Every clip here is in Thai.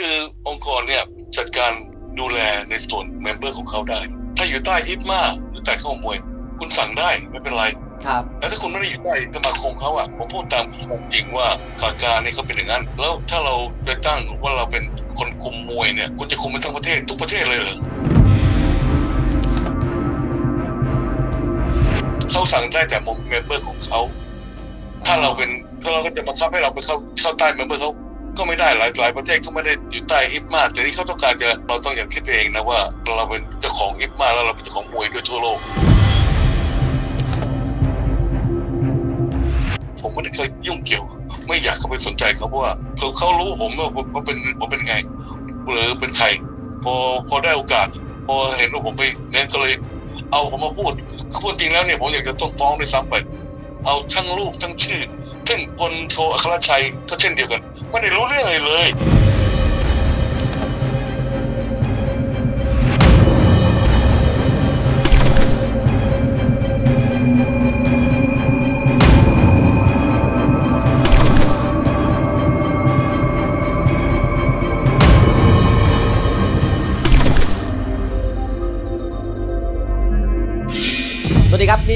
คือองค์กรเนี่ยจัดการดูแลในส่วนเมมเบอร์ของเขาได้ ถ้าอยู่ใต้อิฟมาหรือใต้ข้อมวย คุณสั่งได้ไม่เป็นไรครับแล้วถ้าคุณไม่ได้อยู่ใต้สมาคมเขาอะผมพูดตามความจริงว่าขาการนี่เขาเป็นอย่างนั้น แล้วถ้าเราไปตั้งว่าเราเป็นคนคุมมวยเนี่ย คุณจะคุมมันทั้งประเทศทุกประเทศเลยเหรอเขาสั่งได้แต่มุมเมมเบอร์ของเขา ถ้าเราเป็นถ้าเราก็จะบังคับให้เราไปเข้าเข้าใต้เมมเบอร์เขา ก็ไม่ได้หลายหลายประเทศก็ไม่ได้อยู่ใต้อิฟมาแต่นี่เขาต้องการจะเราต้องอย่าคิดเองนะว่า เราเป็นเจ้าของอิฟมาแล้วเราเป็นเจ้าของมวยด้วยทั่วโลก ผมไม่ได้เคยยุ่งเกี่ยว ไม่อยากเข้าไปสนใจเขาเพราะว่าเขาเขารู้ผมว่าผมเขาเป็นผมเป็นไง หรือเป็นใคร พอพอได้โอกาส พอเห็นว่าผมไปเนี่ยก็เลยเอาผมมาพูดพูดจริงแล้วเนี่ยผมอยากจะต้องฟ้องด้วยซ้ำไป เอาทั้งรูปทั้งชื่อ ซึ่งพลโทอัครชัยก็เช่นเดียวกัน ไม่ได้รู้เรื่องอะไรเลย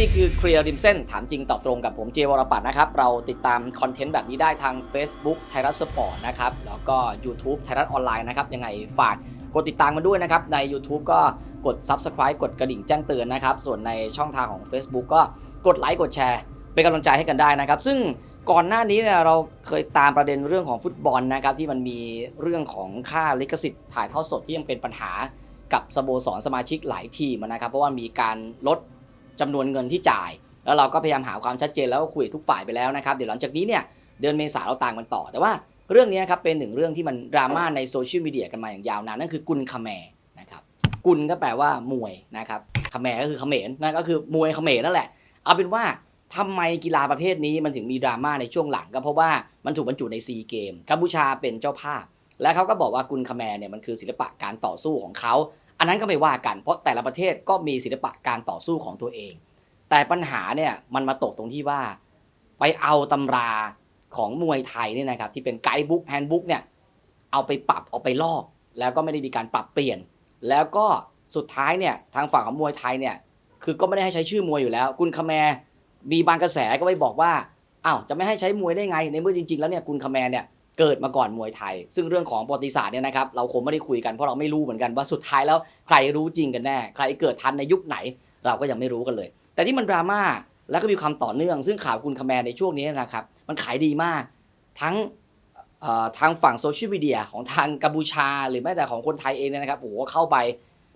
นี่คือเคลียร์ริมเส้นถามจริงตอบตรงกับผมเจวรปัตน์นะครับ เราติดตามคอนเทนต์แบบนี้ได้ทาง Facebook ไทยรัฐสปอร์ตนะครับ แล้วก็ YouTube ไทยรัฐออนไลน์นะครับ ยังไงฝากกดติดตามกันด้วยนะครับ ใน YouTube ก็กด Subscribe กดกระดิ่งแจ้งเตือนนะครับ ส่วนในช่องทางของ Facebook ก็กดไลค์กดแชร์ เป็นกำลังใจให้กันได้นะครับ ซึ่งก่อนหน้านี้เนี่ยเราเคยตามประเด็นเรื่องของฟุตบอลนะครับที่มันมีเรื่องของค่าลิขสิทธิ์ถ่ายทอดสดที่ยังเป็นปัญหากับสโมสรสมาชิกหลายทีมนะครับ เพราะว่ามีการลด จำนวนเงินที่จ่าย แล้วเราก็พยายามหาความชัดเจนแล้วก็คุยกับทุกฝ่ายไปแล้วนะครับ เดี๋ยวหลังจากนี้เนี่ยเดือนเมษาเราตามกันต่อ แต่ว่าเรื่องนี้ครับเป็นหนึ่งเรื่องที่มันดราม่าในโซเชียลมีเดียกันมาอย่างยาวนานนั่นคือกุลคาแมนะครับกุลก็แปลว่ามวยนะครับคาแมก็คือเขมรนั่นก็คือมวยเขมรนั่นแหละ เอาเป็นว่าทำไมกีฬาประเภทนี้มันถึงมีดราม่าในช่วงหลังก็เพราะว่ามันถูกบรรจุในซีเกมกัมพูชาเป็นเจ้าภาพ และเขาก็บอกว่ากุลคาแมเนี่ยมันคือศิลปะการต่อสู้ของเขา อันนั้นก็ไม่ว่ากัน เพราะแต่ละประเทศก็มีศิลปะการต่อสู้ของตัวเอง แต่ปัญหาเนี่ยมันมาตกตรงที่ว่า ไปเอาตำราของมวยไทยเนี่ยนะครับที่เป็นไกด์บุ๊กแฮนด์บุ๊กเนี่ยเอาไปปรับเอาไปลอก แล้วก็ไม่ได้มีการปรับเปลี่ยน แล้วก็สุดท้ายเนี่ยทางฝั่งของมวยไทยเนี่ยคือก็ไม่ได้ให้ใช้ชื่อมวยอยู่แล้วกุนคแมมีบางกระแสก็ไปบอกว่าอ้าวจะไม่ให้ใช้มวยได้ไง ในเมื่อจริง ๆ แล้วเนี่ยกุนคแมเนี่ย เกิดมาก่อนมวยไทย ซึ่งเรื่องของประวัติศาสตร์เนี่ยนะครับเราคงไม่ได้คุยกันเพราะเราไม่รู้เหมือนกันว่าสุดท้ายแล้วใครรู้จริงกันแน่ใครเกิดทันในยุคไหน เราก็ยังไม่รู้กันเลย แต่ที่มันดราม่าแล้วก็มีความต่อเนื่อง ซึ่งข่าวกุนคแมร์ในช่วงนี้นะครับมันขายดีมาก ทั้งทางฝั่งโซเชียลมีเดียของทางกัมพูชา หรือแม้แต่ของคนไทยเองเนี่ยนะครับโอ้โหเข้าไป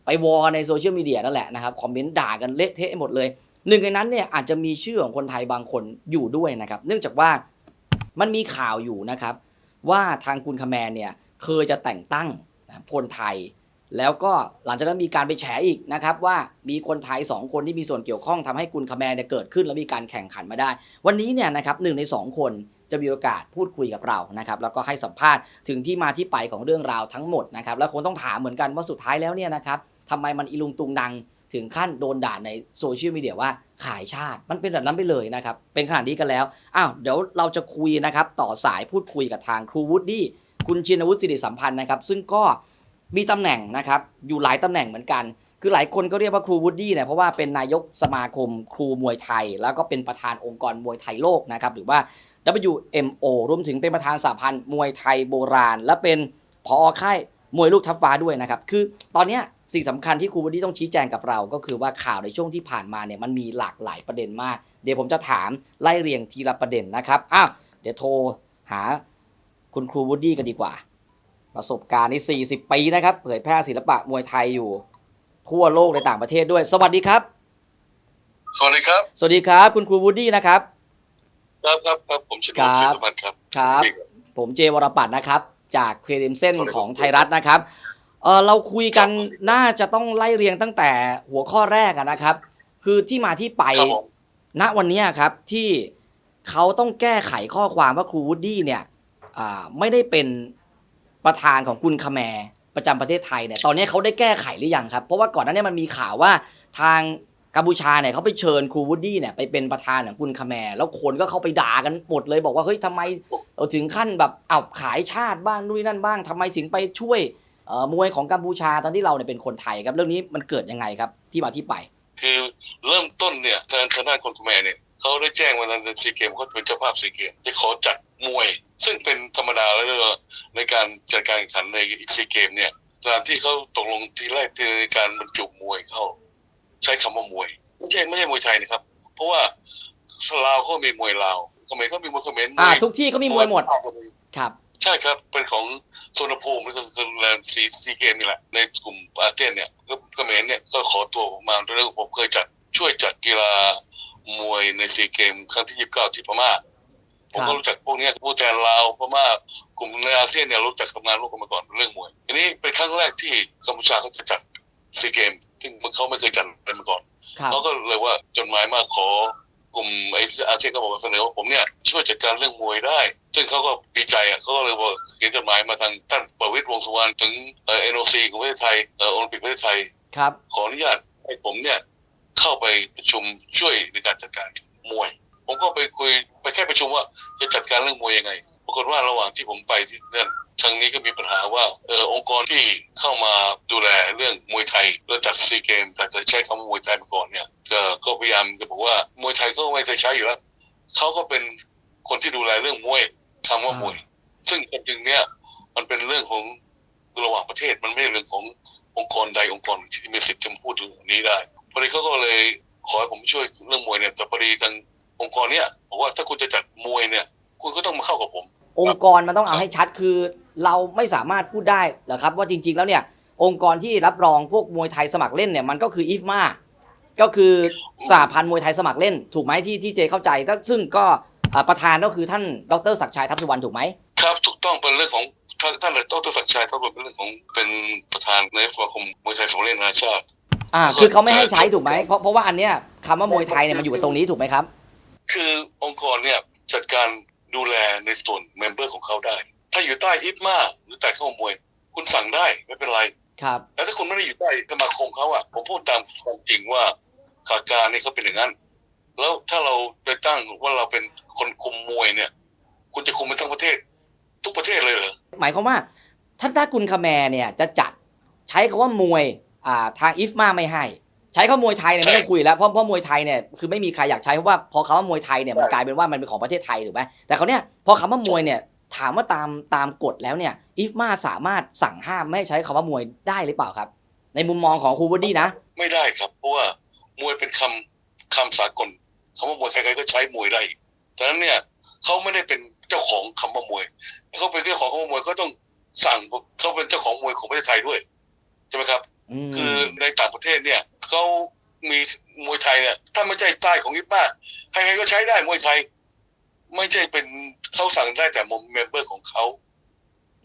ไปวอในโซเชียลมีเดียนั่นแหละนะครับคอมเมนต์ด่ากันเละเทะหมดเลยหนึ่งในนั้นเนี่ยอาจจะมีชื่อของคนไทยบางคนอยู่ด้วยนะครับ เนื่องจากว่ามันมีข่าวอยู่นะครับ ว่าทางกุนคแมร์เนี่ยเคยจะแต่งตั้งคนไทย แล้วก็หลังจากนั้นมีการไปแฉอีกนะครับว่ามีคนไทย 2 คนที่มีส่วนเกี่ยวข้องทำให้กุนคแมร์เนี่ยเกิดขึ้น แล้วมีการแข่งขันมาได้ วันนี้เนี่ยนะครับหนึ่งใน 2 คนจะมีโอกาสพูดคุยกับเรานะครับแล้วก็ให้สัมภาษณ์ถึงที่มาที่ไปของเรื่องราวทั้งหมดนะครับแล้วคงต้องถามเหมือนกันว่าสุดท้ายแล้วเนี่ยนะครับทำไมมันอีลุงตุงนัง ถึงขั้นโดนด่าในโซเชียลมีเดียว่าขายชาติมันเป็นแบบนั้นไปเลยนะครับ เป็นขนาดนี้กันแล้วอ้าวเดี๋ยวเราจะคุยนะครับ ต่อสายพูดคุยกับทางครูวูดดี้คุณชินวุฒิสิริสัมพันธ์นะครับ ซึ่งก็มีตำแหน่งนะครับ อยู่หลายตำแหน่งเหมือนกัน คือหลายคนก็เรียกว่าครูวูดดี้เนี่ยเพราะว่าเป็นนายกสมาคมครูมวยไทย แล้วก็เป็นประธานองค์กรมวยไทยโลกนะครับหรือว่า WMO รวมถึงเป็นประธานสหพันธ์มวยไทยโบราณ และเป็นผอค่ายมวยลูกทัพฟ้าด้วยนะครับ คือตอนเนี้ย สิ่งสำคัญที่ครูวูดดี้ต้องชี้แจงกับเรา ก็คือว่าข่าวในช่วงที่ผ่านมาเนี่ยมันมีหลากหลายประเด็นมาก เดี๋ยวผมจะถามไล่เรียงทีละประเด็นนะครับอ้าวเดี๋ยวโทรหาคุณครูวูดดี้กันดีกว่า ประสบการณ์นี่40 ปีนะครับ เผยแพร่ศิลปะมวยไทยอยู่ ทั่วโลกในต่างประเทศด้วย สวัสดีครับ สวัสดีครับ สวัสดีครับ คุณครูวูดดี้นะครับ ครับครับครับผมชินครัวับฒน์ศรีสุพรรณครับ ครับ ผมเจวรปัตน์นะครับ จากเครดิมเส้นของไทยรัฐนะครับ เออเราคุยกันน่าจะต้องไล่เรียงตั้งแต่หัวข้อแรกอะนะครับ คือที่มาที่ไปครับผม ณวันเนี้ยครับที่เขาต้องแก้ไขข้อความว่าครูวูดดี้เนี่ยอ่าไม่ได้เป็นประธานของกุลคาแมร์ประจำประเทศไทยเนี่ยตอนนี้เขาได้แก้ไขหรือยังครับ เพราะว่าก่อนหน้านี้มันมีข่าวว่าทางกัมพูชาเนี่ยเขาไปเชิญครูวูดดี้เนี่ยไปเป็นประธานของกุนคาแมร์แล้วคนก็เข้าไปด่ากันหมดเลยบอกว่าเฮ้ยทำไม เอาถึงขั้นแบบเอาขายชาติบ้างนู่นนนั่นบ้างทำไมถึงไปช่วยเอ่อ มวยของกัมพูชาตอนที่เราเนี่ยเป็นคนไทยครับเรื่องนี้มันเกิดยังไงครับที่มาที่ไป คือเริ่มต้นเนี่ยทางทางด้านคนคแมเนี่ยเขาได้แจ้งวันนั้นซีเกมเขาเป็นเจ้าภาพซีเกมจะขอจัดมวย ซึ่งเป็นธรรมดาแล้วในการจัดการแข่งขันในซีเกมเนี่ยตามที่เขาตกลงทีแรกที่ในการบรรจุมวยเข้า ใช้คำว่ามวยไม่ใช่ไม่ใช่มวยไทยนะครับ เพราะว่าลาวเขามีมวยลาวเขมรเขามีมวยเขมรมอ่าวยทุกที่ก็มีมวยหมดครับ ใช่ครับ เป็นของโซนภูมิก็คือแลนด์ซีซีเกมนี่แหละ ในกลุ่มอาเซียนเนี่ยก็เขมรเนี่ยก็ขอตัวผมมาแล้วผมเคยจัดช่วยจัดกีฬามวยในซีเกมครั้งที่29ที่พม่าผมก็รู้จักพวกเนี้ยผู้แทนลาวพม่ากลุ่มในอาเซียนเนี่ยรู้จักทำงานร่วมกันมาก่อนเรื่องมวยอันนี้เป็นครั้งแรกที่กัมพูชาเขาจะจัดซีเกมซึ่งเขาไม่เคยจัดอะไรมาก่อนครับเขาก็เลยว่าจดหมายมาขอ กลุ่มไอ้อาเซียนก็บอกเสนอว่าผมเนี่ยช่วยจัดการเรื่องมวยได้ ซึ่งเขาก็ดีใจอะเขาก็เลยบอกเขียนจดหมายมาทางท่านประวิตรวงษ์สุวรรณถึงเอ็นโอซีของประเทศไทยเอ่อโอลิมปิกประเทศไทยครับขออนุญาตให้ผมเนี่ยเข้าไปประชุมช่วยในการจัดการมวย ผมก็ไปคุยไปแค่ประชุมว่าจะจัดการเรื่องมวยยังไงปรากฏว่าระหว่างที่ผมไปที่นั่นทางนี้ก็มีปัญหาว่าเออองค์กรที่เข้ามาดูแลเรื่องมวยไทยแล้วจัดซีเกมแต่จะใช้คำว่ามวยไทยมาก่อนเนี่ย ก็พยายามจะบอกว่ามวยไทยก็ไม่เคยใช้อยู่แล้วเขาก็เป็นคนที่ดูแลเรื่องมวยคำว่ามวย ซึ่งจริงๆเนี่ยมันเป็นเรื่องของระหว่างประเทศมันไม่ใช่เรื่องขององค์กรใดองค์กรหนึ่งที่มีสิทธิ์จะมาพูดถึงเรื่องนี้ได้พอดีเขาก็เลยขอให้ผมช่วยเรื่องมวยเนี่ยแต่พอดีทางองค์กรเนี่ยบอกว่าถ้าคุณจะจัดมวยเนี่ย คุณก็ต้องมาเข้ากับผม องค์กรมันต้องเอาให้ชัดคือ เราไม่สามารถพูดได้เหรอครับว่าจริง ๆ แล้วเนี่ย องค์กรที่รับรองพวกมวยไทยสมัครเล่นเนี่ยมันก็คืออีฟมา ก็คือสหพันธ์มวยไทยสมัครเล่น ถูกไหมที่ที่เจเข้าใจแต่ซึ่งก็อ่าประธานก็คือท่านดรศักดิ์ชัยทัพสุวรรณถูกไหมครับถูกต้องเป็นเรื่องของท่านท่านดรศักดิ์ชัยท่านเป็นเรื่องของเป็นประธานในสมาคมมวยไทยสมัครเล่นนานาชาติอ่าแล้วก็คือเขาไม่ให้ใช้จะถูกไหมเพราะเพราะว่าอันเนี้ยคำว่ามวยไทยเนี่ยมันอยู่ตรงนี้ถูกไหมครับ คือองค์กรเนี่ยจัดการดูแลในส่วนเมมเบอร์ของเขาได้ ถ้าอยู่ใต้อิฟมาหรือใต้ข้ามวย คุณสั่งได้ไม่เป็นไรครับ แล้วถ้าคุณไม่ได้อยู่ใต้สมาคมเขาอะผมพูดตามความจริงว่า ขาการนี่เขาเป็นอย่างนั้น แล้วถ้าเราไปตั้งว่าเราเป็นคนคุมมวยเนี่ย คุณจะคุมมันทั้งประเทศ ทุกประเทศเลยเหรอหมายความว่าถ้าถ้ากุนคาแมร์เนี่ยจะจัดใช้คำว่ามวยอ่าทางอิฟมาไม่ให้ ใช้คำว่ามวยไทยเนี่ยไม่ต้องคุยแล้วเพราะเพราะมวยไทยเนี่ยคือไม่มีใครอยากใช้เพราะว่าพอคำว่ามวยไทยเนี่ยมันกลายเป็นว่ามันเป็นของประเทศไทยถูกไหมแต่เขาเนี่ยพอคำว่ามวยเนี่ยถามว่าตามตามกฎแล้วเนี่ยอิฟมาสามารถสั่งห้ามไม่ให้ใช้คำว่ามวยได้หรือเปล่าครับ ในมุมมองของครูบอดี้นะ ไม่ได้ครับเพราะว่า มวยเป็นคำคำสากลคำว่ามวยใครๆก็ใช้มวยได้ดังนั้นเนี่ยเขาไม่ได้เป็นเจ้าของคำว่ามวยเขาเป็นเจ้าของคำว่ามวยเขาต้องสั่งเขาเป็นเจ้าของมวยของประเทศไทยด้วยใช่ไหมครับอืมคือในต่างประเทศเนี่ยเขามีมวยไทยเนี่ยถ้าไม่ใช่ใต้ของอิป้าใครๆก็ใช้ได้มวยไทย ไม่ใช่เป็นเขาสั่งได้แต่มุมเมมเบอร์ของเขา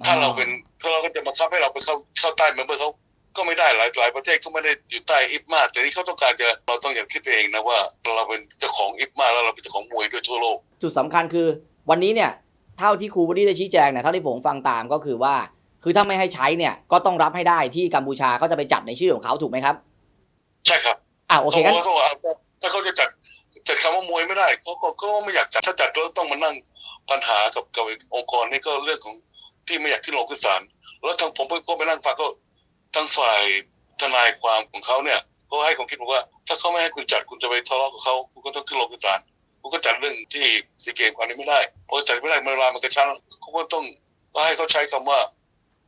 ถ้าเราเป็นถ้าเราก็จะบังคับให้เราไปเข้าเข้าใต้เมมเบอร์เขา ก็ไม่ได้หลายหลายประเทศก็ไม่ได้อยู่ใต้อิปมาแต่นี่เขาต้องการจะเราต้องอย่างคิดไปเองนะว่าเราเป็นเจ้าของอิปมาแล้วเราเป็นเจ้าของมวยด้วยทั่วโลก จุดสำคัญคือวันนี้เนี่ยเท่าที่ครูบอดี้ได้ชี้แจงเนี่ยเท่าที่ผมฟังตามก็คือว่า คือถ้าไม่ให้ใช้เนี่ยก็ต้องรับให้ได้ที่กัมพูชาเขาจะไปจัดในชื่อของเขาถูกไหมครับ ใช่ครับอ่าโอเคเขางั้นว่าเขาว่าถ้าเขาจะจัดจัดคำว่ามวยไม่ได้เขาก็ก็ไม่อยากจัดถ้าจัดแล้วต้องมานั่งปัญหากับกับองค์กรนี่ก็เรื่องของที่ไม่อยากขึ้นลงขึ้นศาลแล้วทางผมก็ไปนั่งฟังก็ ทางฝ่ายทนายความของเขาเนี่ยก็ให้ความคิดบอกว่า ถ้าเขาไม่ให้คุณจัดคุณจะไปทะเลาะกับเขาคุณก็ต้องขึ้นลงขึ้นศาลคุณก็จัดเรื่องที่ซีเกมคราวนี้ไม่ได้เพราะจัดไม่ได้เวลามันกระชั้นเขาก็ต้องก็ให้เขาใช้คำว่า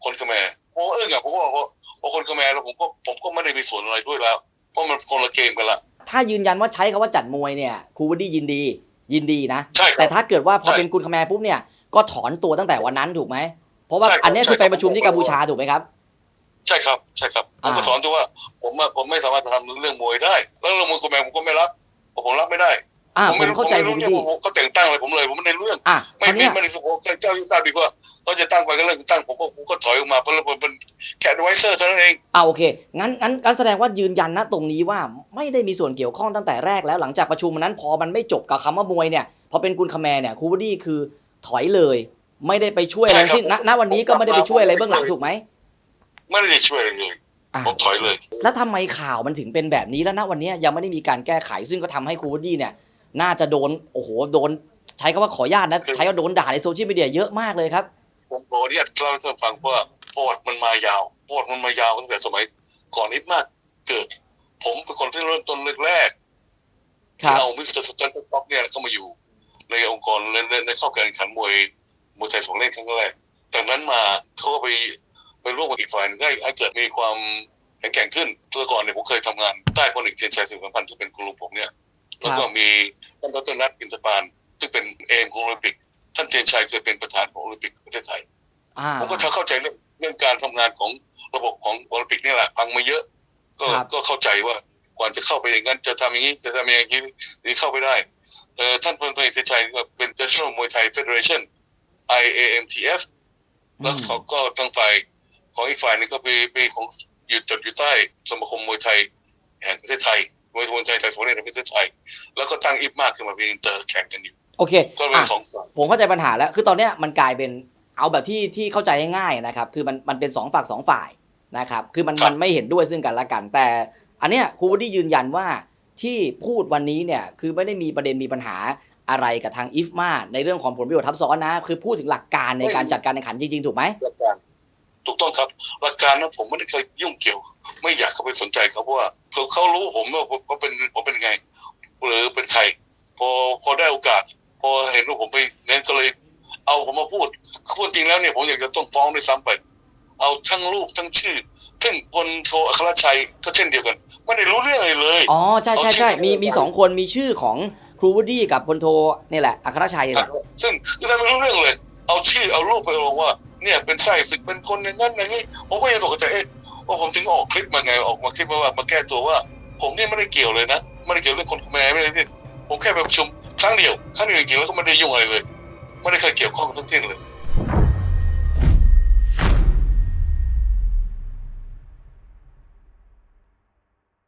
คนกระแมเพราะว่าเออไงผมก็บอกว่าพอคนกระแมแล้วผมก็ผมก็ไม่ได้มีส่วนอะไรด้วยแล้ว เพราะมันคนละเกมกันละถ้ายืนยันว่าใช้คำว่าจัดมวยเนี่ยครูบอดี้ยินดียินดีนะใช่คแต่รับถ้าเกิดว่าพอใช่เป็นกุลคาแมร์ปุ๊บเนี่ยก็ถอนตัวตั้งแต่วันนั้นถูกไหมเพราะว่าใช่ครับอันเนี้ยคือใช่ไปครับประชุมที่กัมพูชาถูกไหมครับ ใช่ครับ ใช่ครับ ผมก็อ่าถอนตัวว่า ผมอะผมไม่สามารถทำเรื่องมวยได้ แล้วเรื่องมวยคนแมงผมก็ไม่รับเพราะผมรับไม่ได้อ่าผมผไม่มรู้เข้าใจผมครูไม่บอรู้ดี้เนี่ยเขาแต่งตั้งอะไรผมเลย ผมไม่ได้เรื่องอะคไม่ราวมีเนี้ยไม่ได้ผมเจ้าที่ทราบดีกว่าเขาจะตั้งไปก็เรื่องตั้งผมก็ผมก็ถอยออกมาเพราะเราเป็นแคดไวเซอร์เท่านั้นเองอ่าโอเคงั้นงั้นงั้นแสดงว่ายืนยันนะตรงนี้ว่าไม่ได้มีส่วนเกี่ยวข้องตั้งแต่แรกแล้วหลังจากประชุมวันนั้นพอมันไม่จบกับคำว่ามวยเนี่ยพอเป็นกุลคาแมร์เนี่ยครูบอดี้คือถอยเลย ไม่ได้ไปช่วยอะไรใช่ครับทั้งสิ้นณณวันนี้ก็ไม่ได้ไปช่วยอะไรเบื้องหลังถูกไหม ไม่ได้ช่วยอะไรเลยอะผมถอยเลย แล้วทำไมข่าวมันถึงเป็นแบบนี้แล้วนะวันนี้ยังไม่ได้มีการแก้ไข ซึ่งก็ทำให้ครูวดดี้เนี่ย น่าจะโดนโอ้โหโดน ใช้คำว่าขออนุญาตนะใช้ว่าโดนด่าในโซเชียลมีเดียเยอะมากเลยครับผมขออนุญาตเล่าให้ท่านฟังว่าประวัติมันมายาวประวัติมันมายาวตั้งแต่สมัยก่อนนิดมากเกิด ผมเป็นคนที่เริ่มต้นแรกๆครัที่บเอามิสเตอร์สแตนด์ต็อกเนี่ยเข้ามาอยู่ ในองค์กรในในในเข้าการแข่งขันมวยมวยไทยสองเล่นครั้งแรกจากนั้นมาเขาก็ไป ไปร่วมกับอีกฝ่ายหนึงให้ให้เกิดมีความแข็งแกร่งขึ้นเมื่อก่อนเนี่ยผมเคยทำงานใต้พลเอกเทียนชัยสิงห์พันธ์ที่เป็นครูผมเนี่ยแล้วก็มีท่านดรนัทอินทปานซึ่งเป็นเอมของโอลิมปิก ท่านเทียนชัยเคยเป็นประธานของโอลิมปิกประเทศไทยอ่าผมก็เข้าใจเรื่องเรื่องการทำงานของระบบของโอลิมปิกนี่แหละฟังมาเยอะ ก็ครับก็เข้าใจว่าก่อนจะเข้าไปอย่างนั้นจะทำอย่างนี้จะทำอย่างนี้นี่เข้าไปได้เอ่อท่านพลเอกเทียนชัยก็เป็น National Muay Thai Federation IAMTF แล้วเขาก็ทั้งฝ่าย ของอีกฝ่ายหนึงก็ไปไปของอยู่จดอยู่ใต้สมาคมมวยไทยแห่งประเทศไทยมวยมวยไทยไทยสมัยในประเทศไทย แล้วก็ตั้งอิฟมากขึ้นมาเป็นอินเตอร์แข่งกันอยู่โอเคก็เป็นอะสองฝ่ายผมเข้าใจปัญหาแล้ว คือตอนเนี้ยมันกลายเป็นเอาแบบที่ที่เข้าใจง่ายๆนะครับ คือมันมันเป็นสองฝั่งสองฝ่ายนะครับ คือมันมันไม่เห็นด้วยซึ่งกันและกัน แต่อันเนี้ยครูวดดี้ยืนยันว่าที่พูดวันนี้เนี่ยคือไม่ได้มีประเด็นมีปัญหาอะไรกับทางอิฟมาในเรื่องของผลประโยชน์ทับซ้อนนะ คือพูดถึงหลักการในการจัดการแข่งขันจริงๆ ถูกไหมหลักการ ถูกต้องครับ หลักการนั้นผมไม่ได้เคยยุ่งเกี่ยว ไม่อยากเข้าไปสนใจเขาเพราะว่าเขาเขารู้ผมว่าผมเขาเป็นผมเป็นไง หรือเป็นใคร พอพอได้โอกาส พอเห็นว่าผมไปนั้นก็เลย เอาผมมาพูดพูดจริงแล้วเนี่ยผมอยากจะต้องฟ้องด้วยซ้ำไป เอาทั้งรูปทั้งชื่อซึ่งพลโทอัครชัยก็เช่นเดียวกันไม่ได้รู้เรื่องอะไรเลยอ๋อใช่ใช่ใช่มีมีสองคนมีชื่อของครูวดดี้กับพลโทนี่แหละอัครชัยนี่แหละซึ่งซึ่งท่านไม่รู้เรื่องเลย เอาชื่อเอารูปไปลงว่า เนี่ยเป็นไส้ศึกเป็นคนอย่างนั้นอย่างนี้ผมก็ยังตกใจเอ๊ะว่าผมถึงออกคลิปมาไงออกมาคลิปมาว่ามาแก้ตัวว่า ผมเนี่ยไม่ได้เกี่ยวเลยนะไม่ได้เกี่ยวเรื่องคนแม่ไม่ได้ที่ผมแค่ไปประชุมครั้งเดียวครั้งเดียวจริงๆแล้วก็ไม่ได้ยุ่งอะไรเลย ไม่ได้เคยเกี่ยวข้องทั้งสิ้นเลย